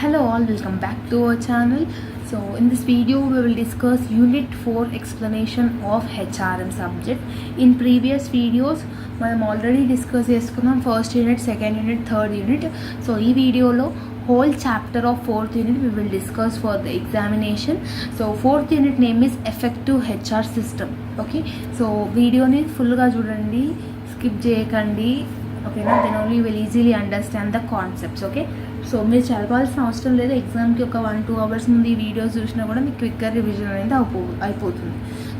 hello all welcome back to our channel. So in this video we will discuss unit 4 explanation of hrm subject. In previous videos మనం already discuss చేసుకున్నాం first unit second unit third unit so ఈ వీడియోలో whole chapter of fourth unit we will discuss for the examination so fourth unit name is effective HR system okay so వీడియోని ఫుల్గా చూడండి skip చేయకండి. ఓకేనా then only will easily understand the concepts okay so మీరు చదవాల్సిన అవసరం లేదు. ఎగ్జామ్కి ఒక వన్ టూ అవర్స్ ముందు ఈ వీడియోస్ చూసినా కూడా మీకు క్విక్గా రివిజన్ అనేది అయిపో అయిపోతుంది.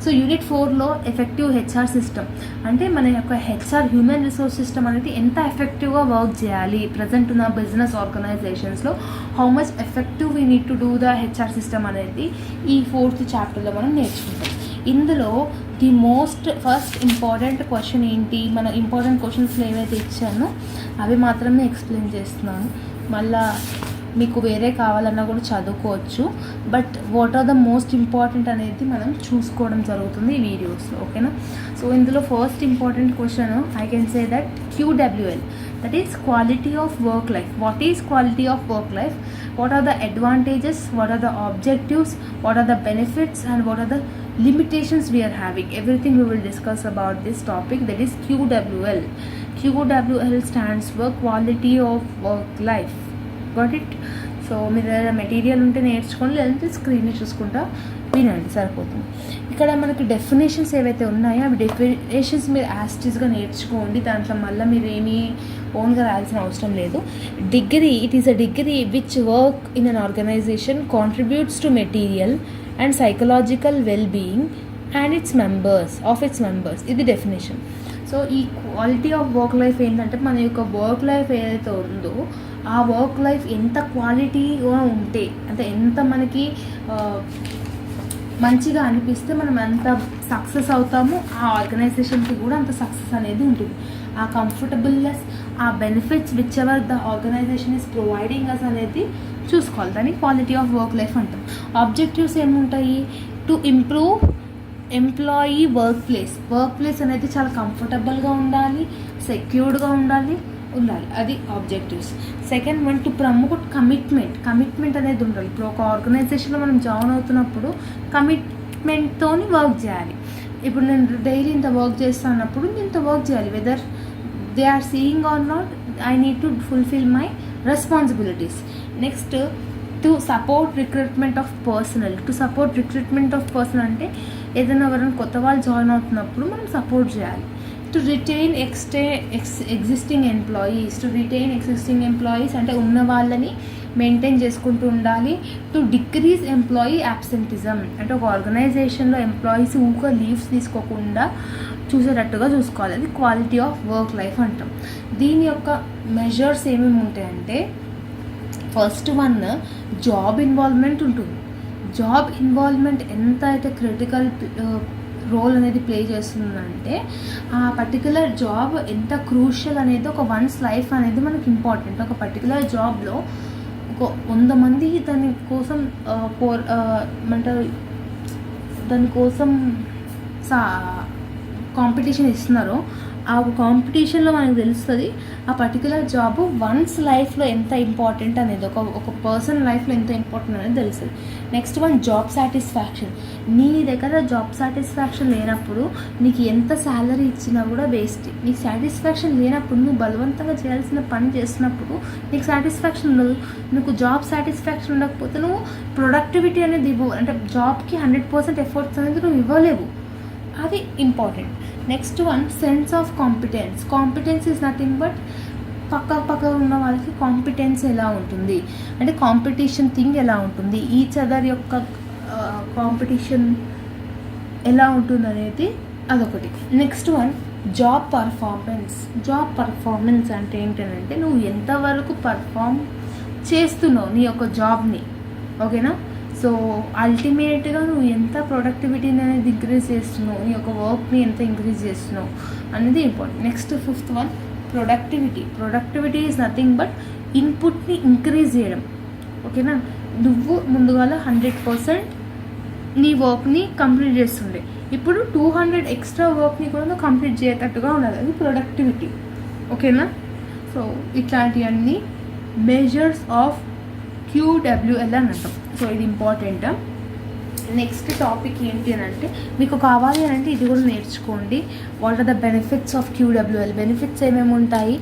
సో యూనిట్ ఫోర్లో ఎఫెక్టివ్ హెచ్ఆర్ సిస్టమ్ అంటే మన యొక్క హెచ్ఆర్ హ్యూమన్ రిసోర్స్ సిస్టమ్ అనేది ఎంత ఎఫెక్టివ్గా వర్క్ చేయాలి? ప్రజెంట్ ఉన్న business ఆర్గనైజేషన్స్లో how much effective we need to do the HR system అనేది ఈ ఫోర్త్ చాప్టర్లో మనం నేర్చుకుంటాం. ఇందులో the most first important question ఏంటి? మన ఇంపార్టెంట్ క్వశ్చన్స్లో ఏవైతే ఇచ్చానో అవి మాత్రమే ఎక్స్ప్లెయిన్ చేస్తున్నాను. మళ్ళీ మీకు వేరే కావాలన్నా కూడా చదువుకోవచ్చు. But what are the most important అనేది మనం చూసుకోవడం జరుగుతుంది ఈ వీడియోస్లో ఓకేనా సో ఇందులో first important question I can say that QWL that is quality of work life what is quality of work life what are the advantages what are the objectives what are the benefits and what are the limitations we are having everything we will discuss about this topic that is QWL QWL stands for quality of work life got it so మీ దగ్గర material ఉంటే నేర్చుకోండి లేదంటే screen చూసుకుంటా వినండి సరిపోతుంది. ఇక్కడ మనకి definitions ఏవైతే ఉన్నాయో అవి డెఫినేషన్స్ మీరు యాస్టిజ్గా నేర్చుకోండి. దాంట్లో మళ్ళీ మీరు ఏమీ ఓన్గా రాయాల్సిన అవసరం లేదు. Degree it is a degree which work in an organization contributes to material and psychological well being and its members of its members ఇది డెఫినేషన్ సో ఈ క్వాలిటీ ఆఫ్ వర్క్ లైఫ్ ఏంటంటే మన యొక్క వర్క్ లైఫ్ ఏదైతే ఉందో ఆ work life ఎంత క్వాలిటీగా ఉంటే అంటే ఎంత మనకి మంచిగా అనిపిస్తే మనం ఎంత సక్సెస్ అవుతామో ఆ ఆర్గనైజేషన్కి కూడా అంత సక్సెస్ అనేది ఉంటుంది. ఆ కంఫర్టబుల్నెస్ ఆ benefits whichever the organization is providing us అనేది చూసుకోవాలి. దాన్ని క్వాలిటీ ఆఫ్ వర్క్ లైఫ్ అంటాం. ఆబ్జెక్టివ్స్ ఏముంటాయి? To improve employee workplace workplace అనేది చాలా కంఫర్టబుల్గా ఉండాలి సెక్యూర్డ్గా ఉండాలి. ఉండాలి. అది objectives. Second one to promote commitment commitment అనేది ఉండాలి. ఇప్పుడు ఒక ఆర్గనైజేషన్లో మనం జాయిన్ అవుతున్నప్పుడు కమిట్మెంట్తో వర్క్ చేయాలి. ఇప్పుడు నేను డైలీ ఇంత వర్క్ చేస్తా అన్నప్పుడు నేను ఇంత వర్క్ చేయాలి. Whether they are seeing or not I need to fulfil my responsibilities next to support recruitment of personnel to support recruitment of personnel అంటే ఏదైనా ఎవరైనా కొత్త వాళ్ళు జాయిన్ అవుతున్నప్పుడు మనం సపోర్ట్ చేయాలి. టు రిటైన్ ఎక్స్టే X existing employees to retain existing employees అంటే ఉన్న వాళ్ళని మెయింటైన్ చేసుకుంటూ ఉండాలి. టు డిక్రీజ్ ఎంప్లాయీ యాబ్సెంటిజం అంటే ఒక ఆర్గనైజేషన్లో ఎంప్లాయీస్ ఊక లీవ్స్ తీసుకోకుండా చూసేటట్టుగా చూసుకోవాలి. అది క్వాలిటీ ఆఫ్ వర్క్ లైఫ్ అంటాం. దీని యొక్క మెజర్స్ ఏమేమి ఉంటాయంటే ఫస్ట్ వన్ జాబ్ ఇన్వాల్వ్మెంట్ ఉంటుంది. జాబ్ ఇన్వాల్వ్మెంట్ ఎంత అయితే క్రిటికల్ రోల్ అనేది ప్లే చేస్తుందంటే ఆ పర్టికులర్ జాబ్ ఎంత క్రూషియల్ అనేది ఒక వన్స్ లైఫ్ అనేది మనకి ఇంపార్టెంట్ ఒక పర్టికులర్ జాబ్లో ఒక వంద మంది దాని కోసం పోర్ ఆ, ఏమంటారు దానికోసం సా కాంపిటీషన్ ఇస్తున్నారు ఆ కాంపిటీషన్లో మనకు తెలుస్తుంది ఆ పర్టికులర్ జాబ్ వన్స్ లైఫ్లో ఎంత ఇంపార్టెంట్ అనేది ఒక ఒక పర్సన్ లైఫ్లో ఎంత ఇంపార్టెంట్ అనేది తెలుస్తుంది. నెక్స్ట్ వన్ జాబ్ సాటిస్ఫాక్షన్ నీ దగ్గర జాబ్ సాటిస్ఫాక్షన్ లేనప్పుడు నీకు ఎంత శాలరీ ఇచ్చినా కూడా వేస్ట్ నీకు సాటిస్ఫాక్షన్ లేనప్పుడు నువ్వు బలవంతంగా చేయాల్సిన పని చేసినప్పుడు నీకు సాటిస్ఫాక్షన్ ఉండదు. నీకు జాబ్ సాటిస్ఫాక్షన్ ఉండకపోతే నువ్వు ప్రొడక్టివిటీ అనేది ఇవ్వవు. అంటే జాబ్కి హండ్రెడ్ పర్సెంట్ ఎఫర్ట్స్ అనేది నువ్వు ఇవ్వలేవు. అది important next one sense of competence competence is nothing but పక్క పక్క ఉన్న వాళ్ళకి కాంపిటెన్స్ ఎలా ఉంటుంది? అంటే కాంపిటీషన్ థింగ్ ఎలా ఉంటుంది? ఈచ్ అదర్ యొక్క కాంపిటీషన్ ఎలా ఉంటుంది అనేది అదొకటి. Next one job performance job performance అంటే ఏంటంటే నువ్వు ఎంతవరకు పర్ఫామ్ చేస్తున్నావు నీ యొక్క జాబ్ని ఓకేనా సో అల్టిమేట్గా నువ్వు ఎంత ప్రొడక్టివిటీని అనేది ఇంక్రీజ్ చేస్తున్నావు నీ యొక్క వర్క్ని ఎంత ఇంక్రీజ్ చేస్తున్నావు అనేది important next fifth one productivity productivity is nothing but ఇన్పుట్ని increase చేయడం. ఓకేనా నువ్వు ముందుగాల హండ్రెడ్ పర్సెంట్ నీ వర్క్ని కంప్లీట్ చేస్తుండే. ఇప్పుడు టూ హండ్రెడ్ ఎక్స్ట్రా వర్క్ని కూడా నువ్వు కంప్లీట్ చేసేటట్టుగా ఉండాలి. అది ప్రొడక్టివిటీ ఓకేనా సో ఇట్లాంటివన్నీ మెజర్స్ ఆఫ్ క్యూడబ్ల్యూఎల్ అని అంటాం. సో ఇది ఇంపార్టెంట్. నెక్స్ట్ టాపిక్ ఏంటి అని అంటే మీకు కావాలి అని అంటే ఇది కూడా నేర్చుకోండి. What are the benefits of QWL benefits ఏమేమి ఉంటాయి?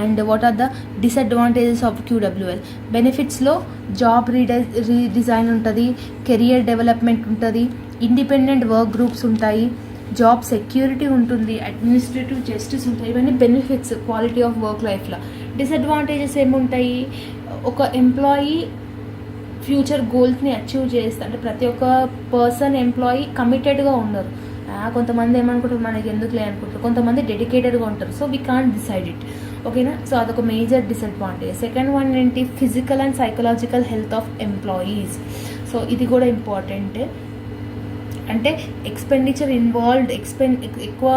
And what are the disadvantages of QWL బెనిఫిట్స్లో job రీడై రీడిజైన్ ఉంటుంది కెరియర్ డెవలప్మెంట్ ఉంటుంది ఇండిపెండెంట్ వర్క్ గ్రూప్స్ ఉంటాయి జాబ్ సెక్యూరిటీ ఉంటుంది అడ్మినిస్ట్రేటివ్ జస్టిస్ ఉంటాయి ఇవన్నీ బెనిఫిట్స్ క్వాలిటీ ఆఫ్ వర్క్ లైఫ్లో డిసడ్వాంటేజెస్ ఏముంటాయి ఒక ఎంప్లాయీ ఫ్యూచర్ గోల్స్ని అచీవ్ చేస్తా అంటే ప్రతి ఒక్క పర్సన్ ఎంప్లాయీ కమిటెడ్గా ఉండరు. కొంతమంది ఏమనుకుంటారు మనకి ఎందుకులే అనుకుంటారు. కొంతమంది డెడికేటెడ్గా ఉంటారు. So we can't decide it ఓకేనా సో అదొక మేజర్ డిసడ్వాంటేజ్ సెకండ్ వన్ ఏంటి? Physical and psychological health of employees so ఇది కూడా ఇంపార్టెంటే అంటే ఎక్స్పెండిచర్ ఇన్వాల్వ్డ్ ఎక్స్పెన్ ఎక్కువ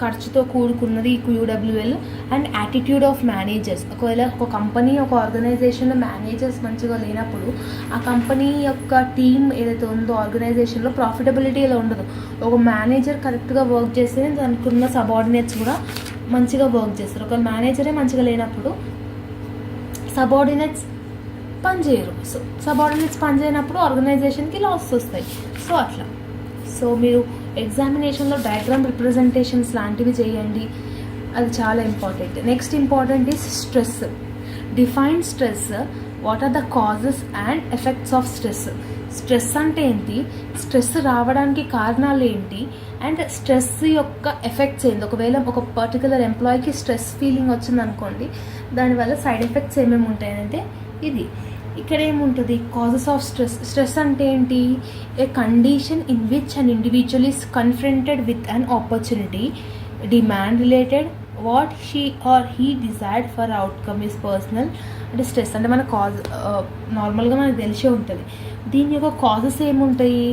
ఖర్చుతో కూడుకున్నది QWL and attitude of managers ఒకవేళ ఒక కంపెనీ ఒక ఆర్గనైజేషన్లో మేనేజర్స్ మంచిగా లేనప్పుడు ఆ కంపెనీ యొక్క టీం ఏదైతే ఉందో ఆర్గనైజేషన్లో ప్రాఫిటబిలిటీ ఇలా ఉండదు. ఒక మేనేజర్ కరెక్ట్గా వర్క్ చేస్తేనే దానికున్న సబార్డినేట్స్ కూడా మంచిగా వర్క్ చేస్తారు. ఒక మేనేజరే మంచిగా లేనప్పుడు సబార్డినేట్స్ పనిచేయరు. సో సబార్డినేట్స్ పనిచేయనప్పుడు ఆర్గనైజేషన్కి లాస్ వస్తాయి. సో అట్లా. సో మీరు ఎగ్జామినేషన్లో డయాగ్రామ్ రిప్రజెంటేషన్స్ లాంటివి చేయండి. అది చాలా important next important is stress define stress what are the causes and effects of stress stress అంటే ఏంటి? స్ట్రెస్ రావడానికి కారణాలు ఏంటి? అండ్ స్ట్రెస్ యొక్క ఎఫెక్ట్స్ ఏంటి? ఒకవేళ ఒక పర్టికులర్ ఎంప్లాయీకి స్ట్రెస్ ఫీలింగ్ వచ్చిందనుకోండి దానివల్ల సైడ్ ఎఫెక్ట్స్ ఏమేమి ఉంటాయంటే ఇది. ఇక్కడ ఏముంటుంది కాజెస్ ఆఫ్ స్ట్రెస్ స్ట్రెస్ అంటే ఏంటి? A condition in which an individual is confronted with an opportunity demand related what she or he desired for outcome is personal అంటే స్ట్రెస్ అంటే మన కాజ్ నార్మల్గా uh, మనకు తెలిసే ఉంటుంది. దీని యొక్క కాజెస్ ఏముంటాయి?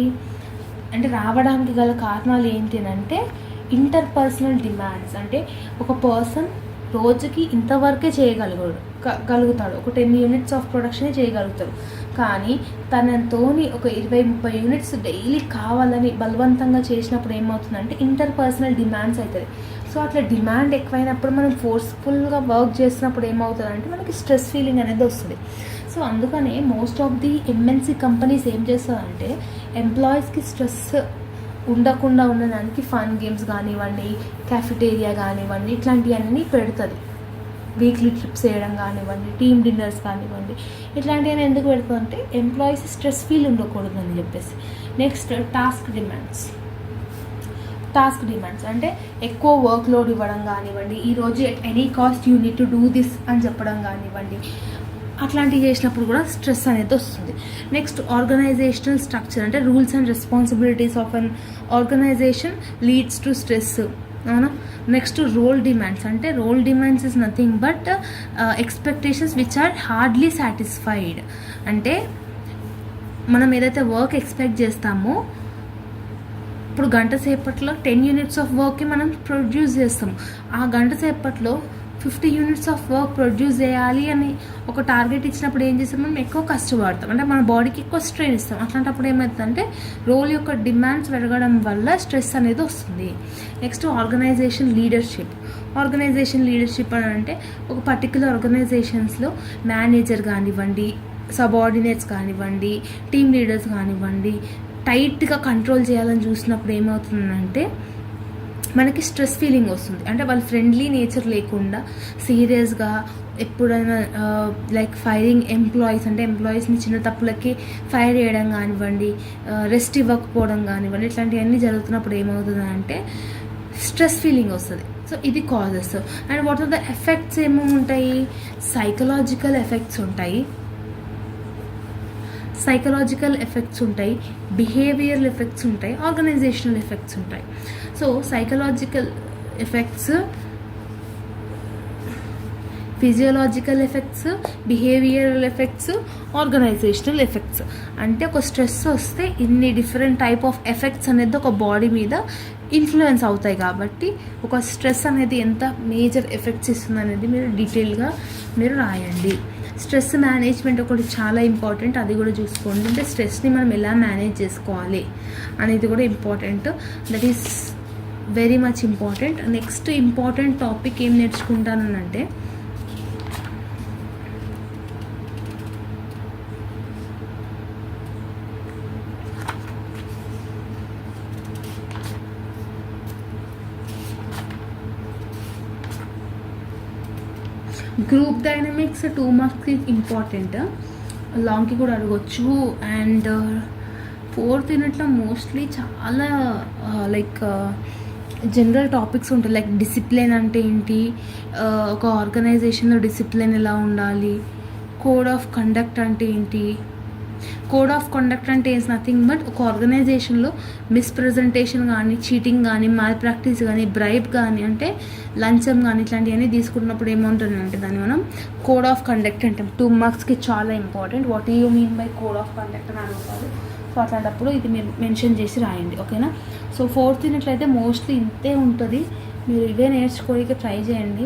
అంటే రావడానికి గల కారణాలు ఏంటి అని అంటే ఇంటర్ పర్సనల్ డిమాండ్స్ అంటే ఒక పర్సన్ రోజుకి ఇంతవరకే చేయగలగడు. గలుగుతాడు ఒక టెన్ యూనిట్స్ ఆఫ్ ప్రొడక్షనే చేయగలుగుతాడు. కానీ తనతోని ఒక ఇరవై ముప్పై యూనిట్స్ డైలీ కావాలని బలవంతంగా చేసినప్పుడు ఏమవుతుందంటే ఇంటర్ పర్సనల్ డిమాండ్స్ అవుతుంది సో అట్లా డిమాండ్ ఎక్కువైనప్పుడు మనం ఫోర్స్ఫుల్గా వర్క్ చేసినప్పుడు ఏమవుతుందంటే మనకి స్ట్రెస్ ఫీలింగ్ అనేది వస్తుంది. సో అందుకనే most of the MNC companies ఏం చేస్తారంటే ఎంప్లాయీస్కి స్ట్రెస్ ఉండకుండా ఉండడానికి ఫన్ గేమ్స్ కానివ్వండి క్యాఫిటేరియా కానివ్వండి ఇట్లాంటివన్నీ పెడుతుంది. వీక్లీ ట్రిప్స్ చేయడం కానివ్వండి టీమ్ డిన్నర్స్ కానివ్వండి ఇట్లాంటివన్నీ ఎందుకు పెడుతుందంటే ఎంప్లాయీస్ స్ట్రెస్ ఫీల్ ఉండకూడదు అని చెప్పేసి. Next task demands task demands అంటే ఎక్కువ వర్క్ లోడ్ ఇవ్వడం కానివ్వండి ఈరోజు any cost you need to do this అని చెప్పడం కానివ్వండి అట్లాంటివి చేసినప్పుడు కూడా స్ట్రెస్ అనేది వస్తుంది. నెక్స్ట్ ఆర్గనైజేషనల్ స్ట్రక్చర్ అంటే rules and responsibilities of an organization leads to stress అవునా? నెక్స్ట్ రోల్ డిమాండ్స్ అంటే role demands is nothing but expectations which are hardly satisfied అంటే మనం ఏదైతే వర్క్ ఎక్స్పెక్ట్ చేస్తామో ఇప్పుడు గంట సేపట్లో టెన్ యూనిట్స్ ఆఫ్ వర్క్కి మనం ప్రొడ్యూస్ చేస్తాం ఆ గంట సేపట్లో fifty units of work produce చేయాలి అని ఒక టార్గెట్ ఇచ్చినప్పుడు ఏం చేస్తాం? మనం ఎక్కువ కష్టపడతాం. అంటే మన బాడీకి ఎక్కువ స్ట్రెయిన్ ఇస్తాం. అట్లాంటప్పుడు ఏమవుతుందంటే రోల్ యొక్క డిమాండ్స్ పెరగడం వల్ల స్ట్రెస్ అనేది వస్తుంది. Next organization leadership. Organization leadership అని అంటే ఒక పర్టికులర్ ఆర్గనైజేషన్స్లో మేనేజర్ కానివ్వండి సబార్డినేట్స్ కానివ్వండి టీమ్ లీడర్స్ కానివ్వండి టైట్గా కంట్రోల్ చేయాలని చూసినప్పుడు ఏమవుతుందంటే మనకి స్ట్రెస్ ఫీలింగ్ వస్తుంది. అంటే వాళ్ళ ఫ్రెండ్లీ నేచర్ లేకుండా సీరియస్గా ఎప్పుడైనా లైక్ ఫైరింగ్ ఎంప్లాయీస్ అంటే ఎంప్లాయీస్ని చిన్న తప్పులకి ఫైర్ చేయడం కానివ్వండి రెస్ట్ ఇవ్వకపోవడం కానివ్వండి ఇట్లాంటివన్నీ జరుగుతున్నప్పుడు ఏమవుతుందంటే స్ట్రెస్ ఫీలింగ్ వస్తుంది. సో ఇది causes and what are the effects ఏమేమి ఉంటాయి? సైకలాజికల్ ఎఫెక్ట్స్ ఉంటాయి. సైకలాజికల్ ఎఫెక్ట్స్ ఉంటాయి బిహేవియరల్ ఎఫెక్ట్స్ ఉంటాయి ఆర్గనైజేషనల్ ఎఫెక్ట్స్ ఉంటాయి. So psychological effects physiological effects behavioural effects organizational effects అంటే ఒక స్ట్రెస్ వస్తే ఇన్ని డిఫరెంట్ టైప్ ఆఫ్ ఎఫెక్ట్స్ అనేది ఒక బాడీ మీద ఇన్ఫ్లుయెన్స్ అవుతాయి కాబట్టి ఒక స్ట్రెస్ అనేది ఎంత మేజర్ ఎఫెక్ట్స్ ఇస్తుంది అనేది మీరు డీటెయిల్గా మీరు రాయండి. స్ట్రెస్ మేనేజ్మెంట్ ఒకటి చాలా ఇంపార్టెంట్ అది కూడా చూసుకోండి. అంటే స్ట్రెస్ని మనం ఎలా మేనేజ్ చేసుకోవాలి అనేది కూడా important. That is very much important next important topic ఏం నేర్చుకుంటానంటే గ్రూప్ డైనమిక్స్ టూ మార్క్స్కి ఇంపార్టెంట్ లాంగ్కి కూడా అడగొచ్చు అండ్ ఫోర్త్ యూనిట్లో మోస్ట్లీ చాలా లైక్ జనరల్ టాపిక్స్ ఉంటాయి లైక్ డిసిప్లిన్ అంటే ఏంటి ఒక ఆర్గనైజేషన్లో డిసిప్లిన్ ఎలా ఉండాలి కోడ్ ఆఫ్ కండక్ట్ అంటే ఏంటి కోడ్ ఆఫ్ కండక్ట్ అంటే ఈజ్ నథింగ్ బట్ ఒక ఆర్గనైజేషన్లో మిస్ప్రజెంటేషన్ కానీ చీటింగ్ కానీ మాల్ ప్రాక్టీస్ కానీ బ్రైబ్ కానీ అంటే లంచం కానీ ఇట్లాంటివన్నీ తీసుకుంటున్నప్పుడు ఏమవుతుంది అంటే దాన్ని మనం కోడ్ ఆఫ్ కండక్ట్ అంటాం. టూ మార్క్స్కి చాలా important what you mean by code of conduct అని అడుగుతారు. సో అట్లాంటప్పుడు ఇది మీరు మెన్షన్ చేసి రాయండి. ఓకేనా సో ఫోర్త్ యూనిట్లో మోస్ట్లీ ఇంతే ఉంటుంది. మీరు ఇవే నేర్చుకోవడానికి ట్రై చేయండి.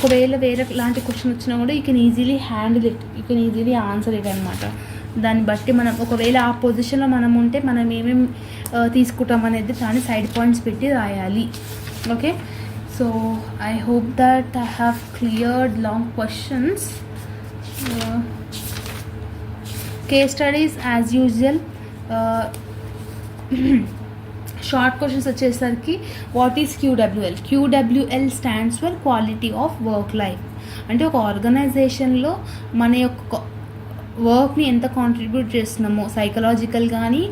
ఒకవేళ వేరే లాంటి క్వశ్చన్ వచ్చినా కూడా you can easily handle it you can easily answer it అనమాట దాన్ని బట్టి మనం ఒకవేళ ఆ పొజిషన్లో మనం ఉంటే మనం ఏమేమి తీసుకుంటాం అనేది దాన్ని సైడ్ పాయింట్స్ పెట్టి రాయాలి. Okay so I hope that I have cleared long questions case studies as usual short questions వచ్చేసరికి what is QWL QWL stands for quality of work life అంటే ఒక ఆర్గనైజేషన్లో మన యొక్క వర్క్ని ఎంత కాంట్రిబ్యూట్ చేస్తున్నామో సైకలాజికల్ కానీ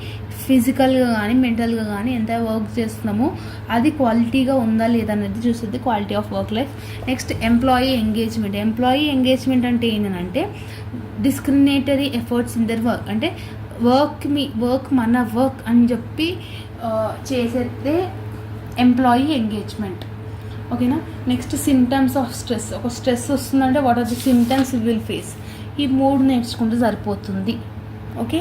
ఫిజికల్గా కానీ మెంటల్గా కానీ ఎంత వర్క్ చేస్తున్నామో అది క్వాలిటీగా ఉందా లేదా అనేది చూస్తుంది quality of work life next employee engagement employee engagement అంటే ఏంటంటే discriminatory efforts in their work అంటే వర్క్ మీ వర్క్ మన వర్క్ అని చెప్పి చేసేదే ఎంప్లాయీ ఎంగేజ్మెంట్ ఓకేనా నెక్స్ట్ సిమ్టమ్స్ ఆఫ్ స్ట్రెస్ ఒక స్ట్రెస్ వస్తుందంటే what are the symptoms will face ఈ మూడు నేర్చుకుంటే సరిపోతుంది. Okay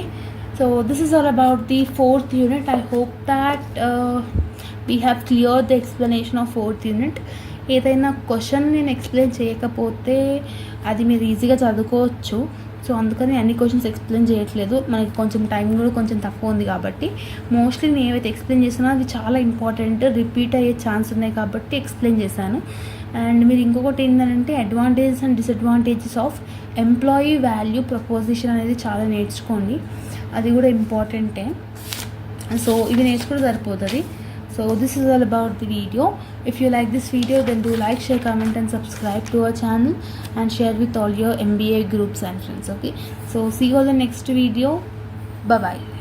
so this is all about the fourth unit I hope that we have clear the explanation of fourth unit ఏదైనా question నేను explain చేయకపోతే అది మీరు ఈజీగా చదువుకోవచ్చు. సో అందుకని అన్ని క్వశ్చన్స్ ఎక్స్ప్లెయిన్ చేయట్లేదు. మనకి కొంచెం టైం కూడా కొంచెం తక్కువ ఉంది కాబట్టి. మోస్ట్లీ నేను ఏవైతే ఎక్స్ప్లెయిన్ చేసానో అది చాలా ఇంపార్టెంట్ రిపీట్ అయ్యే ఛాన్స్ ఉన్నాయి కాబట్టి ఎక్స్ప్లెయిన్ చేశాను. అండ్ మీరు ఇంకొకటి ఏంటంటే advantages and disadvantages of employee value proposition అనేది చాలా నేర్చుకోండి. అది కూడా ఇంపార్టెంటే సో ఇవి నేర్చుకుంటే సరిపోతుంది. So this is all about the video if you like this video then do like share comment and subscribe to our channel and share with all your mba groups and friends okay? So see you all in the next video. Bye bye